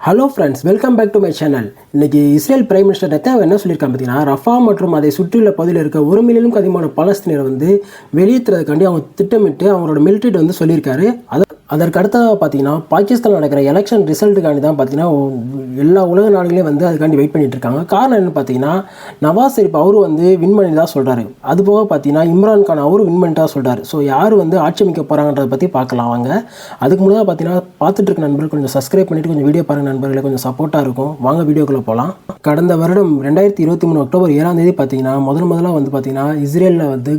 Hello friends welcome back to my channel இன்றைக்கி Israel prime minister நெத்தாவ் என்ன சொல்லியிருக்காங்க பார்த்தீங்கன்னா ரஃபா மற்றும் அதை சுற்றியுள்ள பகுதியில் இருக்க ஒரு மில்லியனுக்கு அதிகமான பாலஸ்தீனரை வந்து வெளியேற்றுறதுக்காண்டி அவங்க திட்டமிட்டு அவங்களோட மிலிட்ரிட்டு வந்து சொல்லியிருக்காரு. அதை அதற்கு அடுத்ததாக பார்த்தீங்கன்னா பாகிஸ்தான் நடக்கிற எலெக்ஷன் ரிசல்ட்டுக்காண்டி தான் பார்த்தீங்கன்னா எல்லா உலக நாடுகளையும் வந்து அதுக்காண்டி வெயிட் பண்ணிகிட்ருக்காங்க இருக்காங்க. காரணம் என்ன பார்த்தீங்கன்னா நவாஸ் ஷெரீப் அவரும் வந்து வின் பண்ணி தான் சொல்கிறாரு அது போக பார்த்தீங்கன்னா இம்ரான் கான் அவரும் வின் பண்ணிட்டா சொல்கிறாரு ஸோ யார் வந்து ஆட்சி அமைக்க போகிறாங்கன்றத பற்றி பார்க்கலாம் வாங்க. அதுக்கு முன்னாடி பார்த்தீங்கன்னா பார்த்துட்டு இருக்க நண்பர்கள் கொஞ்சம் சப்ஸ்கிரைப் பண்ணிவிட்டு கொஞ்சம் வீடியோ பாருங்கள் நண்பர்களை கொஞ்சம் சப்போர்ட்டாக இருக்கும். வாங்க வீடியோக்குள்ளே போகலாம் கடந்த வருடம் ரெண்டாயிரத்தி இருபத்தி மூணு அக்டோபர் ஏழாம் தேதி பார்த்தீங்கன்னா முதல் முதலாக வந்து பார்த்தீங்கன்னா இஸ்ரேலில் வந்து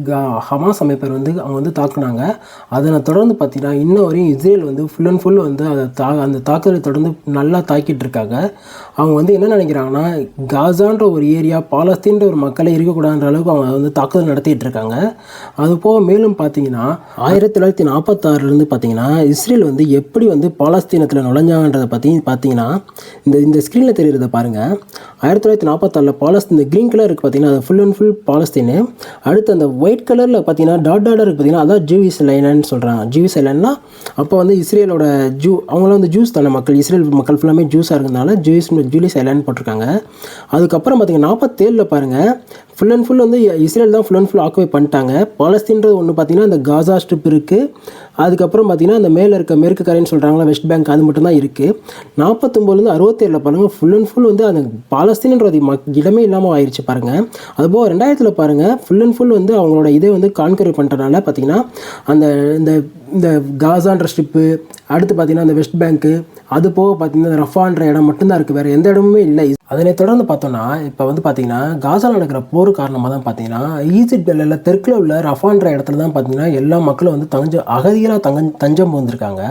ஹமாஸ் அமைப்பர் வந்து அவங்க வந்து தாக்குனாங்க. அதனை தொடர்ந்து பார்த்தீங்கன்னா இன்ன வரையும் இஸ்ரேல் வந்து ஃபுல் அண்ட் ஃபுல் வந்து அதை தா அந்த தாக்குதலை தொடர்ந்து நல்லா தாக்கிட்டு இருக்காங்க. அவங்க வந்து என்ன நினைக்கிறாங்கன்னா காசான்ற ஒரு ஏரியா பாலஸ்தீன்ற ஒரு மக்களை இருக்கக்கூடாதுன்ற அளவுக்கு அவங்க வந்து தாக்குதல் நடத்திட்டு இருக்காங்க. அது போக மேலும் பார்த்தீங்கன்னா ஆயிரத்தி தொள்ளாயிரத்தி நாற்பத்தாறுலேருந்து பார்த்தீங்கன்னா இஸ்ரேல் வந்து எப்படி வந்து பாலஸ்தீனத்தில் நுழைஞ்சாங்கன்றதை பற்றி பார்த்தீங்கன்னா இந்த இந்த ஸ்க்ரீனில் தெரிகிறத பாருங்கள் ஆயிரத்தி தொள்ளாயிரத்தி நாற்பத்தாறில் பாலஸ்தீன் இந்த க்ரீன் கலர் இருக்குது பார்த்தீங்கன்னா அது ஃபுல் அண்ட் ஃபுல் பாலஸ்தீனு. அடுத்து அந்த ஒயிட் கலரில் பார்த்தீங்கன்னா டாட் டாடாக இருக்குது பார்த்தீங்கன்னா அதான் ஜூவிஸ் லைனன்னு சொல்கிறாங்க ஜூவிஸ் லைன்னா அப்போ வந்து இஸ்ரேலோட ஜூ அவங்களாம் வந்து ஜூஸ் தானே மக்கள் இஸ்ரேல் மக்கள் ஃபுல்லாமே ஜூஸாக இருக்கிறதுனால ஜூஸ் ஜூலிஸ் ஐலாண்ட் போட்டிருக்காங்க. அதுக்கப்புறம் பார்த்தீங்கன்னா நாற்பத்தேழில் பாருங்கள் ஃபுல் அண்ட் ஃபுல் வந்து இஸ்ரேல் தான் ஃபுல் அண்ட் ஃபுல் ஆக்குபை பண்ணிட்டாங்க. பாலஸ்தீன்றது ஒன்று பார்த்தீங்கன்னா அந்த காசா ஸ்ட்ரிப் இருக்குது அதுக்கப்புறம் பார்த்தீங்கன்னா அந்த மேலே இருக்க மேற்கு கரைன்னு சொல்கிறாங்களா வெஸ்ட் பேங்க் அது மட்டும் தான் இருக்குது நாற்பத்தொம்போதுலேருந்து அறுபத்தேழில் பாருங்கள் ஃபுல் அண்ட் ஃபுல் வந்து அந்த பாலஸ்தீன்ன்றது இடமே இல்லாமல் ஆயிடுச்சு பாருங்கள் அதுபோக ரெண்டாயிரத்தில் பாருங்கள் ஃபுல் அண்ட் ஃபுல் வந்து அவங்களோட இதை வந்து கான்கரி பண்ணுறதுனால பார்த்தீங்கன்னா அந்த இந்த இந்த காசான்ற ஸ்ட்ரிப்பு அடுத்து பார்த்தீங்கன்னா அந்த வெஸ்ட் பேங்க்கு அது போக பார்த்தீங்கன்னா ரஃபான்ற இடம் மட்டும்தான் இருக்குது வேறு எந்த இடமுமே இல்லை. அதனை தொடர்ந்து பார்த்தோன்னா இப்போ வந்து பார்த்தீங்கன்னா காசாவில் நடக்கிற போர் காரணமாக தான் பார்த்தீங்கன்னா ஈஜிப்ட் எல்லையில் தெற்கில் உள்ள ரஃபான்ற இடத்துல தான் பார்த்தீங்கன்னா எல்லா மக்களும் வந்து தஞ்ச அகதிகளாக தங்க தஞ்சம் வந்திருக்காங்க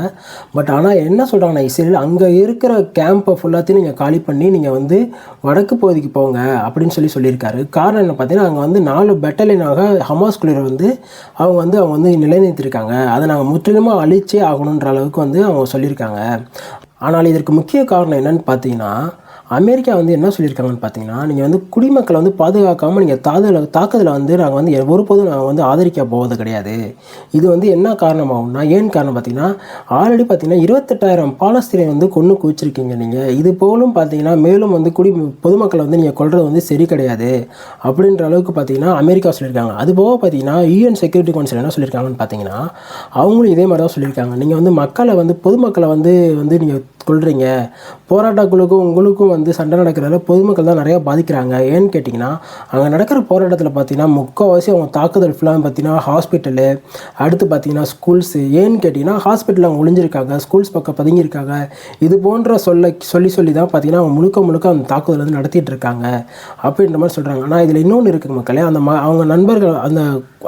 பட் ஆனால் என்ன சொல்கிறாங்கன்னா இஸ்ரேல் அங்கே இருக்கிற கேம்பை ஃபுல்லாத்தையும் நீங்கள் காலி பண்ணி நீங்கள் வந்து வடக்கு பகுதிக்கு போங்க அப்படின்னு சொல்லி சொல்லியிருக்காரு. காரணம் என்ன பார்த்தீங்கன்னா அங்கே வந்து நாலு பெட்டலியனாக ஹமாஸ் குளிர் வந்து அவங்க வந்து அவங்க வந்து நிலைநிறுத்திருக்காங்க அதை நாங்கள் முற்றிலுமாக அழிச்சே ஆகணுன்ற அளவுக்கு வந்து அவங்க சொல்லியிருக்காங்க. ஆனால் இதற்கு முக்கிய காரணம் என்னன்னு பார்த்தீங்கன்னா அமெரிக்கா வந்து என்ன சொல்லியிருக்காங்கன்னு பார்த்தீங்கன்னா நீங்கள் வந்து குடிமக்களை வந்து பாதுகாக்காமல் நீங்கள் தாக்குதல தாக்குதலை வந்து நாங்கள் வந்து ஒருபோதும் நாங்கள் வந்து ஆதரிக்க போவது கிடையாது. இது வந்து என்ன காரணமாகும்னா ஏன் காரணம் பார்த்தீங்கன்னா ஆல்ரெடி பார்த்தீங்கன்னா இருபத்தெட்டாயிரம் பாலஸ்தீனை வந்து கொன்று குவிச்சிருக்கீங்க நீங்கள் இது போலும் பார்த்தீங்கன்னா மேலும் வந்து குடி பொதுமக்களை வந்து நீங்கள் கொள்வது வந்து சரி கிடையாது அப்படின்ற அளவுக்கு பார்த்தீங்கன்னா அமெரிக்கா சொல்லியிருக்காங்க. அது போக பார்த்தீங்கன்னா யூஎன் செக்யூரிட்டி கவுன்சில் என்ன சொல்லியிருக்காங்கன்னு பார்த்தீங்கன்னா அவங்களும் இதே மாதிரி தான் சொல்லியிருக்காங்க. நீங்கள் வந்து மக்களை வந்து பொதுமக்களை வந்து வந்து நீங்கள் கொள்றீங்க. போராட்டக்குழுக்கும் உங்களுக்கும் வந்து சண்டை நடக்கிறதால பொதுமக்கள் தான் நிறையா பாதிக்கிறாங்க. ஏன்னு கேட்டிங்கன்னா அங்கே நடக்கிற போராட்டத்தில் பார்த்தீங்கன்னா முக்கால்வாசி அவங்க தாக்குதல் ஃபுல்லாக பார்த்தீங்கன்னா ஹாஸ்பிட்டலு அடுத்து பார்த்தீங்கன்னா ஸ்கூல்ஸு ஏன்னு கேட்டிங்கன்னா ஹாஸ்பிட்டலில் அவங்க ஒளிஞ்சிருக்காங்க. ஸ்கூல்ஸ் பக்கம் பதுங்கியிருக்காங்க. இது போன்ற சொல்ல சொல்லி சொல்லி தான் பார்த்தீங்கன்னா அவங்க முழுக்க முழுக்க அந்த தாக்குதல் வந்து நடத்திட்டு இருக்காங்க. அப்படின்ற மாதிரி சொல்கிறாங்க ஆனால் இதில் இன்னொன்று இருக்குது மக்களே. அந்த ம அவங்க நண்பர்கள் அந்த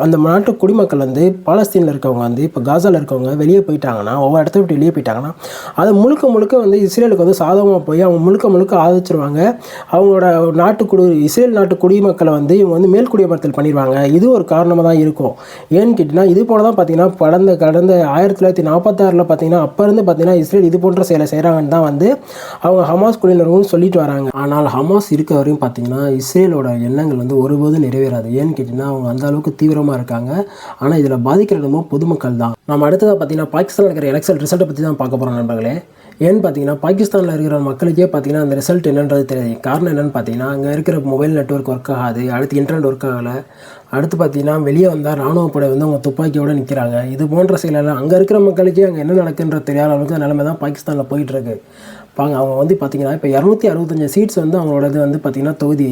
அந்த நாட்டு குடிமக்கள் வந்து பாலஸ்தீனில் இருக்கவங்க வந்து இப்போ காசாவில் இருக்கவங்க வெளியே போயிட்டாங்கன்னா ஒவ்வொரு இடத்த விட்டு வெளியே போயிட்டாங்கன்னா அதை முழுக்க முழுக்க முழுக்க வந்து இஸ்ரேலுக்கு வந்து சாதகமாக போய் அவங்க முழுக்க முழுக்க ஆதரிச்சிருவாங்க. அவங்களோட நாட்டு குடி இஸ்ரேல் நாட்டு குடிமக்களை வந்து இவங்க வந்து மேல்குடியமர்த்தல் பண்ணிடுவாங்க இது ஒரு காரணமாக தான் இருக்கும். ஏன்னு கேட்டிங்கன்னா இது போல தான் பார்த்தீங்கன்னா கடந்த கடந்த ஆயிரத்தி தொள்ளாயிரத்தி நாற்பத்தாறில் பார்த்தீங்கன்னா அப்போ இருந்து பார்த்தீங்கன்னா இஸ்ரேல் இது போன்ற செயலை செய்கிறாங்கன்னு தான் வந்து அவங்க ஹமாஸ் குடியினரும் சொல்லிட்டு வராங்க. ஆனால் ஹமாஸ் இருக்க வரையும் பார்த்தீங்கன்னா இஸ்ரேலோட எண்ணங்கள் வந்து ஒருபோதும் நிறைவேறாது. ஏன்னு கேட்டிங்கன்னா அவங்க அந்த அளவுக்கு தீவிரமாக இருக்காங்க. ஆனால் இதில் பாதிக்கிறதுமோ பொதுமக்கள் தான். நம்ம அடுத்ததாக பார்த்தீங்கன்னா பாகிஸ்தான் இருக்கிற எலெக்ஷன் ரிசல்ட்டை பற்றி தான் பார்க்க போகிறோம் நண்பர்களே. ஏன்னு பார்த்தீங்கன்னா பாகிஸ்தானில் இருக்கிற மக்களுக்கே பார்த்தீங்கன்னா அந்த ரிசல்ட் என்னன்றது தெரியாது. காரணம் என்னென்னு பார்த்தீங்கன்னா அங்கே இருக்கிற மொபைல் நெட்ஒர்க் ஒர்க் ஆகாது அடுத்து இன்டர்நெட் ஒர்க் ஆகலை. அடுத்து பார்த்தீங்கன்னா வெளியே வந்தால் ராணுவ படை வந்து அவங்க துப்பாக்கியோடு நிற்கிறாங்க இது போன்ற செயலெல்லாம் அங்கே இருக்கிற மக்களுக்கே அங்கே என்ன நடக்குன்ற தெரியாத அளவுக்கு நிலைமை தான் பாகிஸ்தானில் போயிட்டுருக்கு பாங்க அவங்க வந்து பார்த்தீங்கன்னா இப்போ இரநூத்தி அறுபத்தஞ்சு சீட்ஸ் வந்து அவங்களோடது வந்து பார்த்தீங்கன்னா தொகுதி.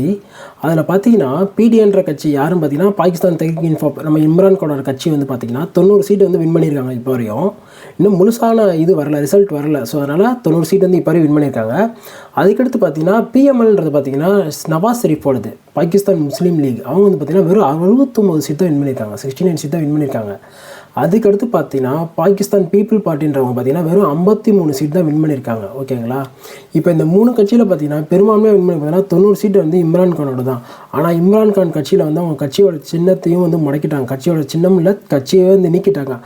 அதில் பார்த்தீங்கன்னா பிடிஎன்ற கட்சி யாரும் பார்த்தீங்கன்னா பாகிஸ்தான் தெற்கு இன்ஃபோ நம்ம இம்ரான்கோட கட்சி வந்து பார்த்தீங்கன்னா தொண்ணூறு சீட் வந்து வின் பண்ணியிருக்காங்க இப்போ வரையும். இன்னும் முழுசான இது வரல ரிசல்ட் வரல. ஸோ அதனால் தொண்ணூறு சீட் வந்து இப்போ வரையும் வின் பண்ணியிருக்காங்க. அதுக்கடுத்து பார்த்தீங்கன்னா பிஎம்எல்ன்றது பார்த்தீங்கன்னா நவாஸ் ஷெரீஃபோடது பாகிஸ்தான் முஸ்லீம் லீக். அவங்க வந்து பார்த்தீங்கன்னா வெறும் அறுபத்தொம்போது சீட் தான் வின் பண்ணியிருக்காங்க. சிக்ஸ்டி நைன் சீட் தான் வின் பண்ணியிருக்காங்க. அதுக்கடுத்து பார்த்தீங்கன்னா பாகிஸ்தான் பீப்புள் பார்ட்டின்றவங்க பார்த்தீங்கன்னா வெறும் ஐம்பத்தி மூணு சீட் தான் வின் பண்ணியிருக்காங்க. ஓகேங்களா இப்போ இந்த மூணு கட்சியில் பார்த்தீங்கன்னா பெரும்பான்மையாக வின் பண்ணி பார்த்தீங்கன்னா தொண்ணூறு சீட் வந்து இம்ரான் கானோட தான். ஆனால் இம்ரான் கான் கட்சியில் வந்து அவங்க கட்சியோட சின்னத்தையும் வந்து முடக்கிட்டாங்க. கட்சியோட சின்னம் இல்லை கட்சியை வந்து நீக்கிட்டாங்க.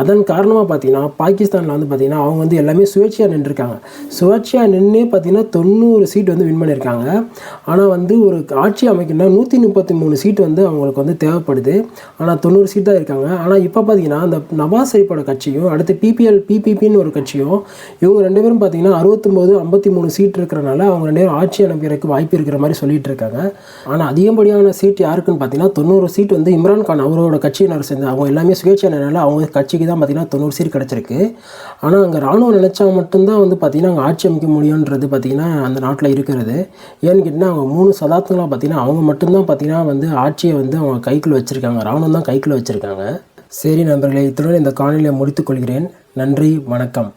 அதன் காரணமாக பார்த்தீங்கன்னா பாகிஸ்தானில் வந்து பார்த்தீங்கன்னா அவங்க வந்து எல்லாமே சுயேட்சையாக நின்றுருக்காங்க. சுயேட்சையாக நின்று பார்த்தீங்கன்னா தொண்ணூறு சீட் வந்து வின் பண்ணியிருக்காங்க. ஆனால் வந்து ஒரு ஆட்சி அமைக்கணும்னா நூற்றி முப்பத்தி மூணு சீட் வந்து அவங்களுக்கு வந்து தேவைப்படுது. ஆனால் தொண்ணூறு சீட் தான் இருக்காங்க. ஆனால் இப்போ பார்த்தீங்கன்னா பார்த்தீங்கன்னா அந்த நவாஸ் ஷெரீஃபோட கட்சியும் அடுத்து பிபிஎல் பிபிபின்னு ஒரு கட்சியும் இவங்க ரெண்டு பேரும் பார்த்தீங்கன்னா அறுபத்தொம்போது ஐம்பத்தி மூணு சீட் இருக்கிறனால அவங்க ரெண்டு பேரும் ஆட்சி அமைக்கிறதுக்கு வாய்ப்பு இருக்கிற மாதிரி சொல்லிட்டு இருக்காங்க. ஆனால் அதிகப்படியான சீட் யாருக்குன்னு பார்த்தீங்கன்னா தொண்ணூறு சீட் வந்து இம்ரான் கான் அவரோட கட்சியினர் சேர்ந்து அவங்க எல்லாமே சுயேட்சையினால அவங்க கட்சிக்கு தான் பார்த்தீங்கன்னா தொண்ணூறு சீட் கிடச்சிருக்கு. ஆனால் அங்கே ராணுவம் நினச்சா மட்டும்தான் வந்து பார்த்தீங்கன்னா அங்கே ஆட்சி அமைக்க முடியுன்றது பார்த்தீங்கன்னா அந்த நாட்டில் இருக்கிறது. ஏன்னு கேட்டிங்கன்னா அவங்க மூணு சதாப்தங்களாக பார்த்தீங்கன்னா அவங்க மட்டும்தான் பார்த்தீங்கன்னா வந்து ஆட்சியை வந்து அவங்க கைக்குள்ளே வச்சுருக்காங்க. ராணுவம் தான் கைக்குள்ளே வச்சுருக்காங்க. சரி நண்பர்களே இத்துடன் இந்த காணொலியை முடித்துக்கொள்கிறேன் நன்றி வணக்கம்.